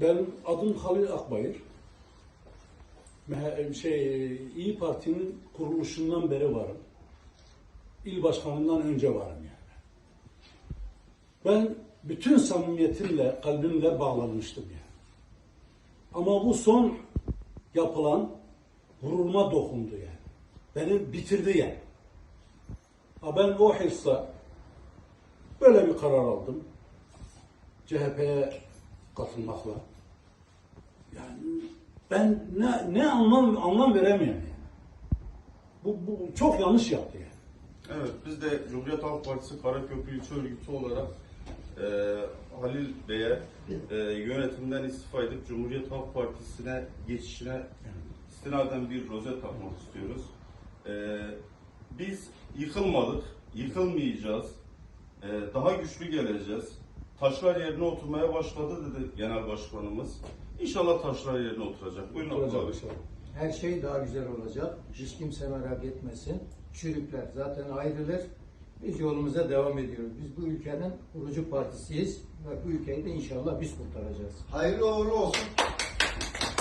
Ben adım Halil Akbayır. Şey, İyi Parti'nin kuruluşundan beri varım. İl başkanından önce varım yani. Ben bütün samimiyetimle, kalbimle bağlanmıştım yani. Ama bu son yapılan gururuma dokundu yani. Beni bitirdi yani. Ha ben o hırsla böyle bir karar aldım. CHP'ye katılmakla. Yani ben ne, ne anlam anlam veremiyorum yani. Bu, bu çok yanlış yaptı yani. Evet, biz de Cumhuriyet Halk Partisi Karaköprü İlçe Örgütü olarak e, Halil Bey'e e, yönetimden istifa edip Cumhuriyet Halk Partisi'ne geçişine istinaden bir rozet takmak istiyoruz. E, biz yıkılmadık, yıkılmayacağız, e, daha güçlü geleceğiz. Taşlar yerine oturmaya başladı dedi Genel Başkanımız. İnşallah taşlar yerine oturacak. Buyurun Abdullah Bey. Her şey daha güzel olacak. Hiç kimse merak etmesin. Çürükler zaten ayrılır. Biz yolumuza devam ediyoruz. Biz bu ülkenin kurucu partisiyiz ve bu ülkeyi de inşallah biz kurtaracağız. Hayırlı uğurlu olsun.